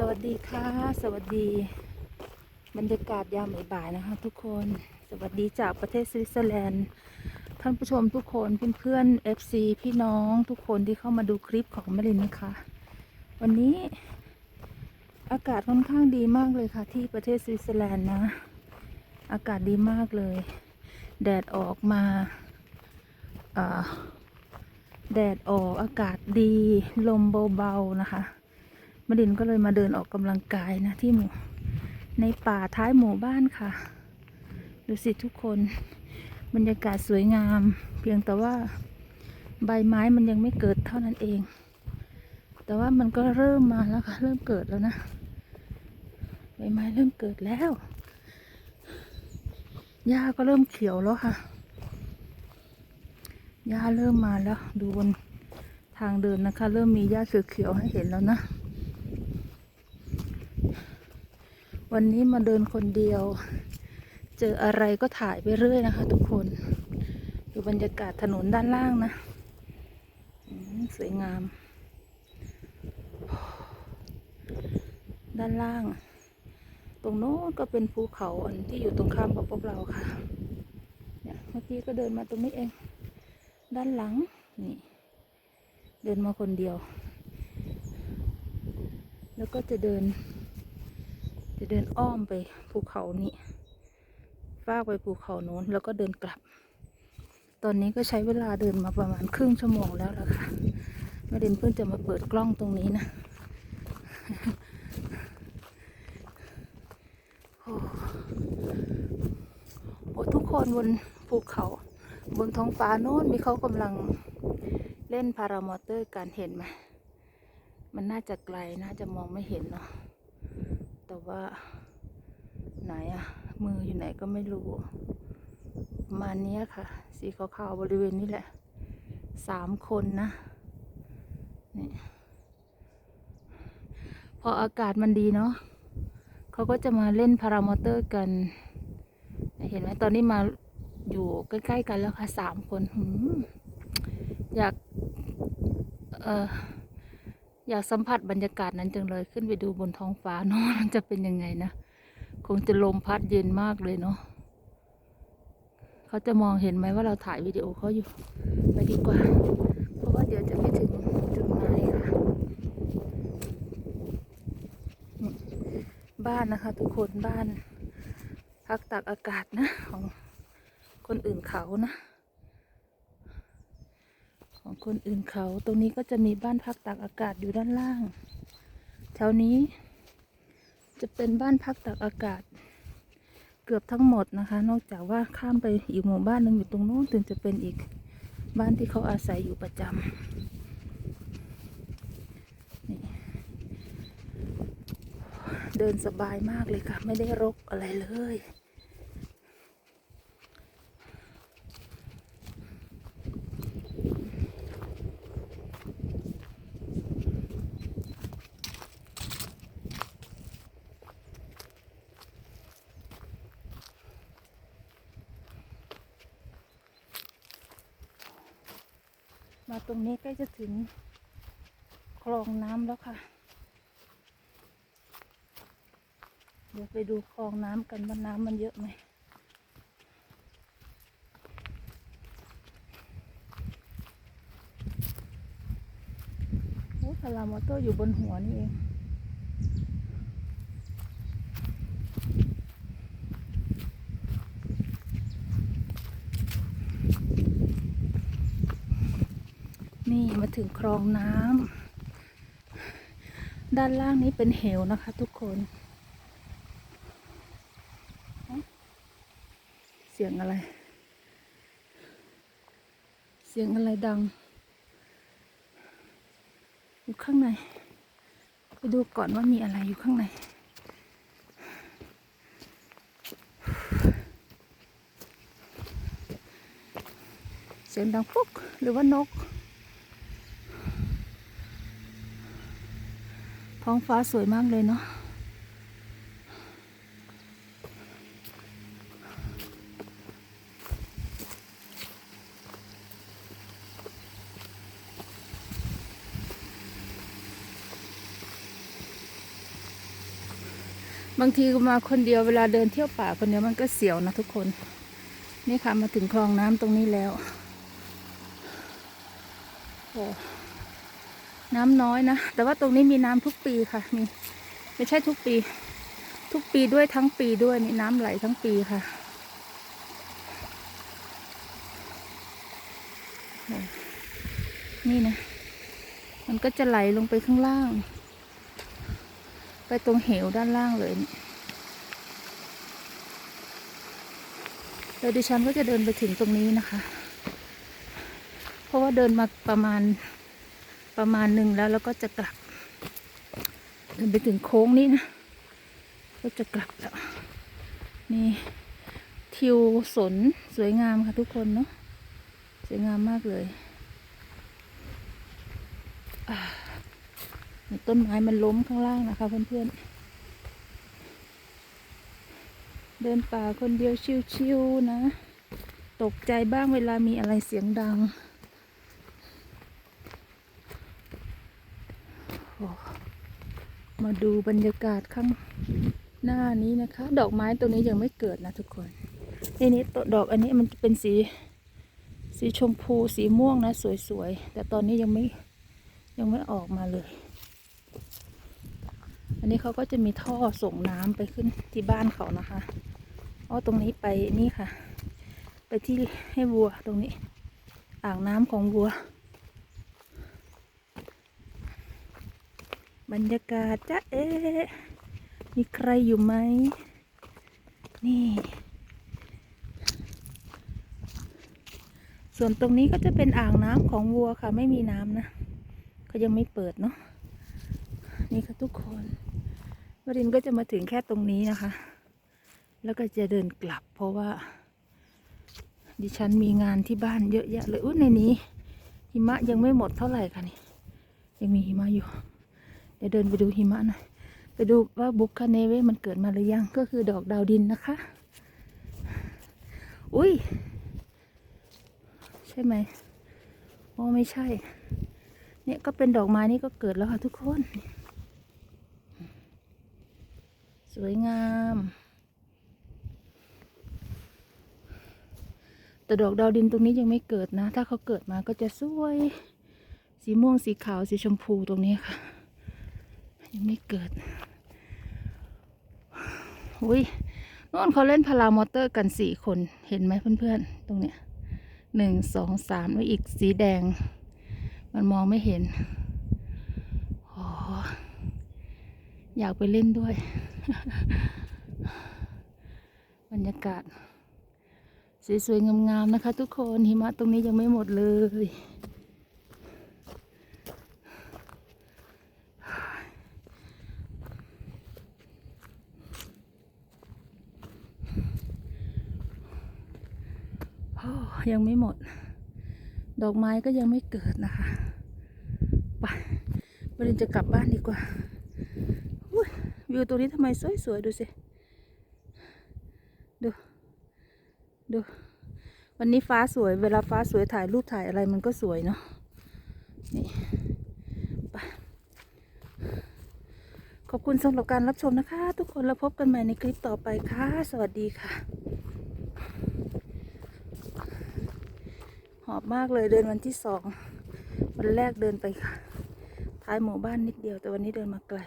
สวัสดีค่ะ สวัสดี บรรยากาศยามบ่ายๆนะคะ ทุกคน สวัสดีจากประเทศสวิตเซอร์แลนด์ ท่านผู้ชมทุกคนเพื่อนๆ FC พี่น้องทุกคนที่เข้ามาดูคลิปของมะลินนะคะ วันนี้อากาศค่อนข้างดีมากเลยค่ะ ที่ประเทศสวิตเซอร์แลนด์นะ อากาศดีมากเลย แดดออกมาแดดออกอากาศดีลมเบาๆนะคะ มดินก็เลยมาเดินออกกำลังกายนะที่หมู่ในป่าท้ายหมู่บ้านค่ะ ดูสิทุกคนบรรยากาศสวยงาม เพียงแต่ว่าใบไม้มันยังไม่เกิดเท่านั้นเอง แต่ว่ามันก็เริ่มมาแล้วค่ะ เริ่มเกิดแล้วนะ ใบไม้เริ่มเกิดแล้วหญ้าก็เริ่มเขียวแล้วค่ะหญ้าเริ่มมาแล้ว ดูบนทางเดินนะคะ เริ่มมีหญ้าเขียวๆให้เห็นแล้วนะ วันนี้มาเดินคนเดียว เจออะไรก็ถ่ายไปเรื่อยนะคะ ทุกคนดูบรรยากาศถนนด้านล่างนะสวยงาม ด้านล่าง ตรงโน้นก็เป็นภูเขาอันที่อยู่ตรงข้ามกับพวกเราค่ะเนี่ยเมื่อกี้ก็เดินมาตรงนี้เอง ด้านหลังนี่ เดินมาคนเดียว แล้วก็จะเดิน จะเดินอ้อมไปภูเขานี้ฟากไปภูเขาโน้นแล้วก็เดินกลับ ตอนนี้ก็ใช้เวลาเดินมาประมาณครึ่งชั่วโมงแล้วล่ะค่ะแม่เดินเพิ่งจะมาเปิดกล้องตรงนี้นะโอ้โหทุกคนบนภูเขา บนท้องฟ้าโน้นมีเขากำลังเล่นพารามอเตอร์การเห็นไหมมันน่าจะไกลน่าจะมองไม่เห็นเนาะ แต่ว่าไหนอะมืออยู่ไหนก็ไม่รู้ประมาณเนี้ยค่ะ สีขาวๆบริเวณนี้แหละสามคนนะนี่พออากาศมันดีเนาะเขาก็จะมาเล่นพารามอเตอร์กัน เห็นไหมตอนนี้มาอยู่ใกล้ ๆ กันแล้วค่ะสามคนอยาก เออ อยากสัมผัสบรรยากาศนั้นจังเลยขึ้นไปดูบนท้องฟ้าเนาะมันจะเป็นยังไงนะ คงจะลมพัดเย็นมากเลยเนาะเขาจะมองเห็นไหมว่าเราถ่ายวิดีโอเขาอยู่ไปดีกว่า เพราะว่าเดี๋ยวจะไม่ถึงจุดหมายค่ะบ้านนะคะ ทุกคนบ้านพักตากอากาศนะ ของคนอื่นเขานะ ของคนอื่นเขา ตรงนี้ก็จะมีบ้านพักตากอากาศอยู่ด้านล่าง แถวนี้ จะเป็นบ้านพักตากอากาศ เกือบทั้งหมดนะคะ นอกจากว่าข้ามไปอีกหมู่บ้านหนึ่งอยู่ตรงโน้นถึงจะเป็นอีกบ้านที่เขาอาศัยอยู่ประจำนี่เดินสบายมากเลยค่ะ ไม่ได้รกอะไรเลย มาตรงนี้ใกล้จะถึงคลองน้ำแล้วค่ะ เดี๋ยวไปดูคลองน้ำกันว่าน้ำมันเยอะไหมโอ้พารามอเตอร์อยู่บนหัวนี่เอง นี่มา ถึงคลองน้ำด้านล่างนี้เป็นเหวนะคะทุกคน เสียงอะไร เสียงอะไรดัง อยู่ข้างในไปดูก่อนว่ามีอะไรอยู่ข้างในเสียงดังปุ๊กหรือว่านก ท้องฟ้าสวยมากเลยเนาะบางทีมาคนเดียวเวลาเดินเที่ยวป่าคนเดียวมันก็เสียวนะทุกคน นี่ค่ะมาถึงคลองน้ำตรงนี้แล้ว โอ้ น้ำน้อยนะ แต่ว่าตรงนี้มีน้ำทุกปีค่ะ มี ไม่ใช่ทุกปี ทุกปีด้วยทั้งปีด้วยนี่น้ำไหลทั้งปีค่ะนี่นะ มันก็จะไหลลงไปข้างล่าง ไปตรงเหวด้านล่างเลยนี่แล้วดิฉันก็จะเดินไปถึงตรงนี้นะคะ เพราะว่าเดินมาประมาณ ประมาณหนึ่งแล้วแล้วก็จะกลับเดินไปถึงโค้งนี้นะ ก็จะกลับแล้ว นี่ทิวสนสวยงามค่ะทุกคนเนาะสวยงามมากเลยต้นไม้มันล้มข้างล่างนะคะเพื่อนๆ เดินป่าคนเดียวชิวๆนะ ตกใจบ้างเวลามีอะไรเสียงดังโอ้ มาดูบรรยากาศข้างหน้านี้นะคะ ดอกไม้ตัวนี้ยังไม่เกิดนะทุกคนนี่นี่ตดอกอันนี้มันเป็นสี สีชมพูสีม่วงนะ สวยๆ แต่ตอนนี้ยังไม่ยังไม่ออกมาเลย อันนี้เขาก็จะมีท่อส่งน้ำไปขึ้นที่บ้านเขานะคะอ๋อตรงนี้ไปนี่ค่ะ ไปที่ให้วัวตรงนี้ อ่างน้ำของวัว รรยากาศจ้าเอ๊มีใครอยู่ไหม นี่ ส่วนตรงนี้ก็จะเป็นอ่างน้ำของวัวค่ะ ไม่มีน้ำนะเขายังไม่เปิดเนาะนี่ค่ะทุกคนวรินก็จะมาถึงแค่ตรงนี้นะคะ แล้วก็จะเดินกลับเพราะว่า ดิฉันมีงานที่บ้านเยอะแยะเลยอุ้ยในนี้หิมะยังไม่หมดเท่าไหร่ค่ะนี่ยังมีหิมะอยู่ เดี๋ยวเดินไปดูหิมะหน่อยไปดูว่าบุคคาเนเวมันเกิดมาหรือยังก็คือดอกดาวดินนะคะ อุ้ย ใช่ไหมโอ้ไม่ใช่ เนี่ยก็เป็นดอกไม้นี่ก็เกิดแล้วค่ะทุกคน สวยงาม แต่ดอกดาวดินตรงนี้ยังไม่เกิดนะ ถ้าเขาเกิดมาก็จะสวย สีม่วงสีขาวสีชมพูตรงนี้ค่ะ ยังไม่เกิดอุ้ยนู่นเขาเล่นพารามอเตอร์กันสี่คนเห็นไหมเพื่อนๆ ตรงเนี้ยหนึ่งสองสามแล้วอีกสีแดง มันมองไม่เห็นโอ้อยากไปเล่นด้วย บรรยากาศ สวยๆงามๆนะคะทุกคนหิมะตรงนี้ยังไม่หมดเลย โอ้ ยังไม่หมด ดอกไม้ก็ยังไม่เกิดนะคะไปบรินจะกลับบ้านดีกว่าวิวตรงนี้ทำไมสวยๆดูสิ ดู ดู วันนี้ฟ้าสวย เวลาฟ้าสวยถ่ายรูปถ่ายอะไรมันก็สวยเนาะ นี่ไปขอบคุณสำหรับการรับชมนะคะ ทุกคนแล้วพบกันใหม่ในคลิปต่อไปค่ะ สวัสดีค่ะ หอบมากเลยเดินวันที่สองวันแรกเดินไปค่ะท้ายหมู่บ้านนิดเดียวแต่วันนี้เดินมาไกล